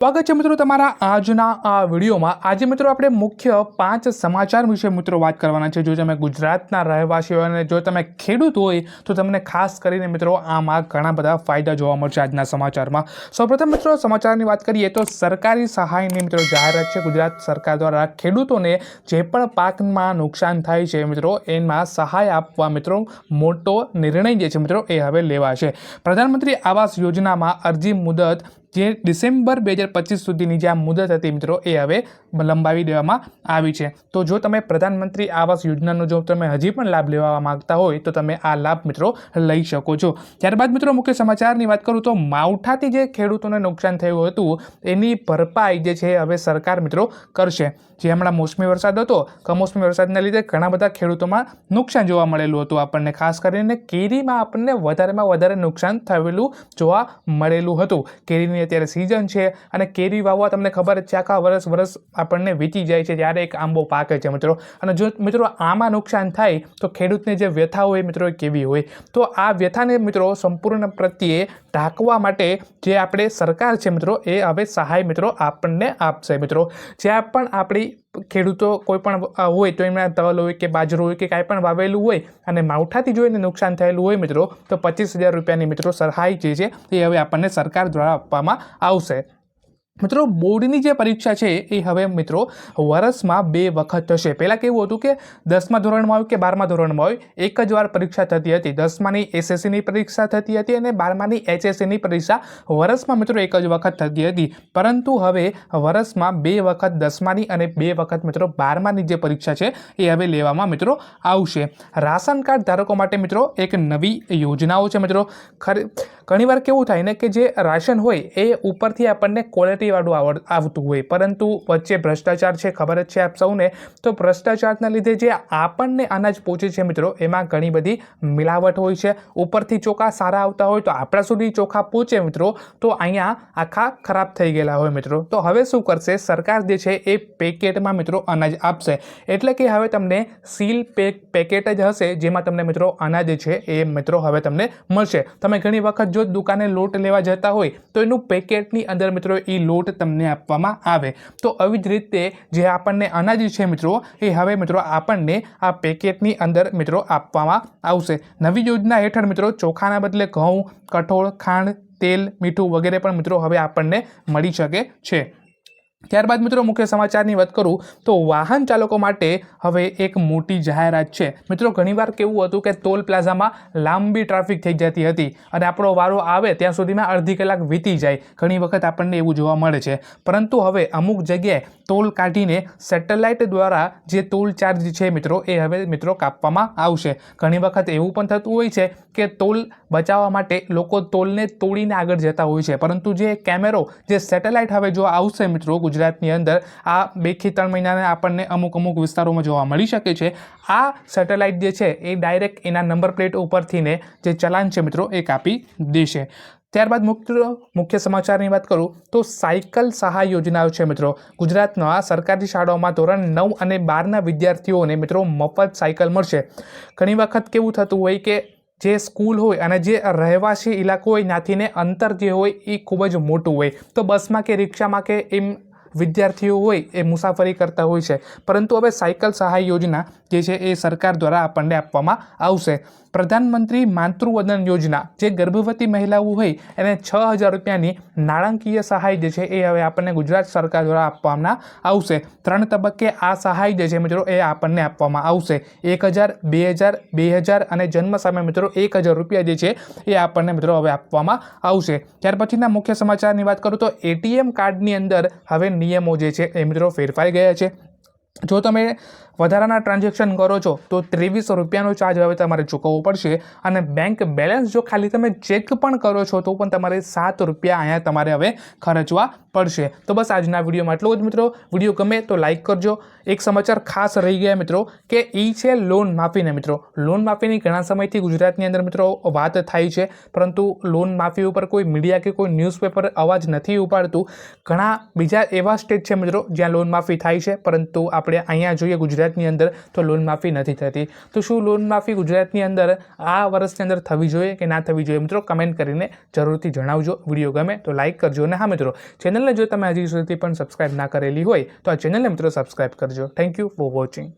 સ્વાગત છે મિત્રો તમારા આજના આ વિડીયોમાં. આજે મિત્રો આપણે મુખ્ય પાંચ સમાચાર વિશે મિત્રો વાત કરવાના છે. જો તમે ગુજરાતના રહેવાસી હોય અને જો તમે ખેડૂત હોય, તો તમને ખાસ કરીને મિત્રો આમાં ઘણા બધા ફાયદા જોવા મળશે આજના સમાચારમાં. સૌપ્રથમ મિત્રો સમાચારની વાત કરીએ તો સરકારી સહાયની મિત્રો જાહેરાત છે. ગુજરાત સરકાર દ્વારા ખેડૂતોને જે પણ પાકમાં નુકસાન થાય છે મિત્રો, એમાં સહાય આપવા મિત્રો મોટો નિર્ણય જે છે મિત્રો, એ હવે લેવાશે. પ્રધાનમંત્રી આવાસ યોજનામાં અરજી મુદત જે ડિસેમ્બર બે હજાર પચીસ સુધીની જે આ મુદત હતી મિત્રો, એ હવે લંબાવી દેવામાં આવી છે. તો જો તમે પ્રધાનમંત્રી આવાસ યોજનાનો જો તમે હજી પણ લાભ લેવા માંગતા હોય, તો તમે આ લાભ મિત્રો લઈ શકો છો. ત્યારબાદ મિત્રો મુખ્ય સમાચારની વાત કરું તો માવઠાથી જે ખેડૂતોને નુકસાન થયું હતું, એની ભરપાઈ જે છે હવે સરકાર મિત્રો કરશે. જે હમણાં મોસમી વરસાદ હતો, કમોસમી વરસાદના લીધે ઘણા બધા ખેડૂતોમાં નુકસાન જોવા મળેલું હતું આપણને, ખાસ કરીને કેરીમાં આપણને વધારેમાં વધારે નુકસાન થયેલું જોવા મળેલું હતું. કેરીની અત્યારે સિઝન છે અને કેરી વાવવા તમને ખબર જ છે, આખા વરસ વર્ષ આપણને વીતી જાય છે ત્યારે એક આંબો પાકે છે મિત્રો. અને જો મિત્રો આમાં નુકસાન થાય તો ખેડૂતને જે વ્યથા હોય મિત્રો કેવી હોય? તો આ વ્યથાને મિત્રો સંપૂર્ણ પ્રત્યે ઢાંકવા માટે જે આપણે સરકાર છે મિત્રો એ હવે સહાય મિત્રો આપણને આપશે મિત્રો. જ્યાં પણ આપણી ખેડૂતો કોઈ પણ હોય તો એમના તલ હોય કે બાજરો હોય કે કાંઈ પણ વાવેલું હોય અને માવઠાથી જો એને નુકસાન થયેલું હોય મિત્રો, તો પચીસ હજાર રૂપિયાની મિત્રો સહાય જે છે એ હવે આપણને સરકાર દ્વારા આપવામાં આવશે મિત્રો, બોર્ડની જે પરીક્ષા છે એ હવે મિત્રો વર્ષમાં બે વખત થશે. પહેલાં કેવું હતું કે દસમા ધોરણમાં હોય કે બારમા ધોરણમાં હોય એક જ વાર પરીક્ષા થતી હતી. દસમાની એસએસસીની પરીક્ષા થતી હતી અને બારમાની એચએસસીની પરીક્ષા વર્ષમાં મિત્રો એક જ વખત થતી હતી. પરંતુ હવે વર્ષમાં બે વખત દસમાની અને બે વખત મિત્રો બારમાની જે પરીક્ષા છે એ હવે લેવામાં મિત્રો આવશે. રાશન કાર્ડ ધારકો માટે મિત્રો એક નવી યોજનાઓ છે મિત્રો. ખરે, ઘણીવાર કેવું થાય ને કે જે રાશન હોય એ ઉપરથી આપણને ક્વોલિટીવાળું આવડ, આવતું હોય. પરંતુ વચ્ચે ભ્રષ્ટાચાર છે, ખબર જ છે આપ સૌને. તો ભ્રષ્ટાચારના લીધે જે આપણને અનાજ પહોંચે છે મિત્રો, એમાં ઘણી બધી મિલાવટ હોય છે. ઉપરથી ચોખા સારા આવતા હોય તો આપણા સુધી ચોખા પહોંચે મિત્રો. તો અહીંયા આખા ખરાબ થઈ ગયેલા હોય મિત્રો. તો હવે શું કરશે? સરકાર જે છે એ પેકેટમાં મિત્રો અનાજ આપશે. એટલે કે હવે તમને સીલ પેક પેકેટ જ હશે જેમાં તમને મિત્રો અનાજ છે એ મિત્રો હવે તમને મળશે. તમે ઘણી વખત જો દુકાને લોટ લેવા જતા હોય તો એનું પેકેટની અંદર મિત્રો એ લોટ તમને આપવામાં આવે. તો આવી જ રીતે જે આપણને અનાજ છે મિત્રો, એ હવે મિત્રો આપણને આ પેકેટની અંદર મિત્રો આપવામાં આવશે. નવી યોજના હેઠળ મિત્રો ચોખાના બદલે ઘઉં, કઠોળ, ખાંડ, તેલ, મીઠું વગેરે પણ મિત્રો હવે આપણને મળી શકે છે. ત્યારબાદ મિત્રો મુખ્ય સમાચારની વાત કરું તો વાહન ચાલકો માટે હવે એક મોટી જાહેરાત છે. મિત્રો, ઘણીવાર કેવું હતું કે ટોલ પ્લાઝામાં લાંબી ટ્રાફિક થઈ જતી હતી અને આપણો વારો આવે ત્યાં સુધીમાં અડધી કલાક વીતી જાય. ઘણી વખત આપણને એવું જોવા મળે છે. પરંતુ હવે અમુક જગ્યાએ ટોલ કાઢીને સેટેલાઇટ દ્વારા જે ટોલ ચાર્જ છે મિત્રો, એ હવે મિત્રો કાપવામાં આવશે. ઘણી વખત એવું પણ થતું હોય છે કે ટોલ બચાવવા માટે લોકો ટોલને તોડીને આગળ જતા હોય છે. પરંતુ જે કેમેરો, જે સેટેલાઇટ હવે જો આવશે મિત્રો ગુજરાતની અંદર આ બેથી ત્રણ મહિનાને આપણને અમુક અમુક વિસ્તારોમાં જોવા મળી શકે છે. આ સેટેલાઇટ જે છે એ ડાયરેક્ટ એના નંબર પ્લેટ ઉપરથીને જે ચલાન છે મિત્રો એ કાપી દેશે. ત્યારબાદ મુખ્ય મુખ્ય સમાચારની વાત કરું તો સાયકલ સહાય યોજનાઓ છે મિત્રો. ગુજરાતના સરકારી શાળાઓમાં ધોરણ નવ અને બારના વિદ્યાર્થીઓને મિત્રો મફત સાયકલ મળશે. ઘણી વખત કેવું થતું હોય કે જે સ્કૂલ હોય અને જે રહેવાસી ઇલાકો હોય ત્યાંથીને અંતર જે હોય એ ખૂબ જ મોટું હોય. તો બસમાં કે રિક્ષામાં કે એમ વિદ્યાર્થીઓ હોય એ મુસાફરી કરતા હોય છે. પરંતુ હવે સાયકલ સહાય યોજના જે છે એ સરકાર દ્વારા આપણને આપવામાં આવશે. પ્રધાનમંત્રી માતૃવંદન યોજના જે ગર્ભવતી મહિલાઓ હોય એને છ હજાર રૂપિયાની નાણાકીય સહાય જે છે એ હવે આપણને ગુજરાત સરકાર દ્વારા આપવામાં આવશે. ત્રણ તબક્કે આ સહાય જે છે મિત્રો એ આપણને આપવામાં આવશે. એક હજાર, બે હજાર બે હજાર અને જન્મ સામે મિત્રો એક હજાર રૂપિયા જે છે એ આપણને મિત્રો હવે આપવામાં આવશે. ત્યાર પછીના મુખ્ય સમાચારની વાત કરું તો એટીએમ કાર્ડની અંદર હવે નિયમો જે છે એ મિત્રો ફેરફાઈ ગયા છે. જો તમે વધારાના ટ્રાન્ઝેક્શન કરો છો, તો ત્રેવીસો રૂપિયાનો ચાર્જ હવે તમારે ચૂકવવો પડશે અને બેંક બેલેન્સ જો ખાલી તમે ચેક પણ કરો છો, તો પણ તમારે સાત રૂપિયા અહીંયા તમારે હવે ખર્ચવા પડશે. તો બસ આજના વિડીયોમાં એટલું જ મિત્રો. વીડિયો ગમે તો લાઇક કરજો. એક સમાચાર ખાસ રહી ગયા મિત્રો, કે એ છે લોન માફીને મિત્રો. લોન માફીની ઘણા સમયથી ગુજરાતની અંદર મિત્રો વાત થાય છે, પરંતુ લોન માફી ઉપર કોઈ મીડિયા કે કોઈ ન્યૂઝપેપર અવાજ નથી ઉપાડતું. ઘણા બીજા એવા સ્ટેટ છે મિત્રો, જ્યાં લોન માફી થાય છે, પરંતુ આપણે અહીંયા જોઈએ ગુજરાતની અંદર તો લોન માફી નથી થતી. તો શું લોન માફી ગુજરાતની અંદર આ વર્ષની અંદર થવી જોઈએ કે ના થવી જોઈએ મિત્રો કમેન્ટ કરીને જરૂરથી જણાવજો. વીડિયો ગમે તો લાઇક કરજો અને હા મિત્રો ચેનલને જો તમે હજી સુધી પણ સબસ્ક્રાઇબ ના કરેલી હોય તો આ ચેનલને મિત્રો સબસ્ક્રાઇબ કરજો. Thank you for watching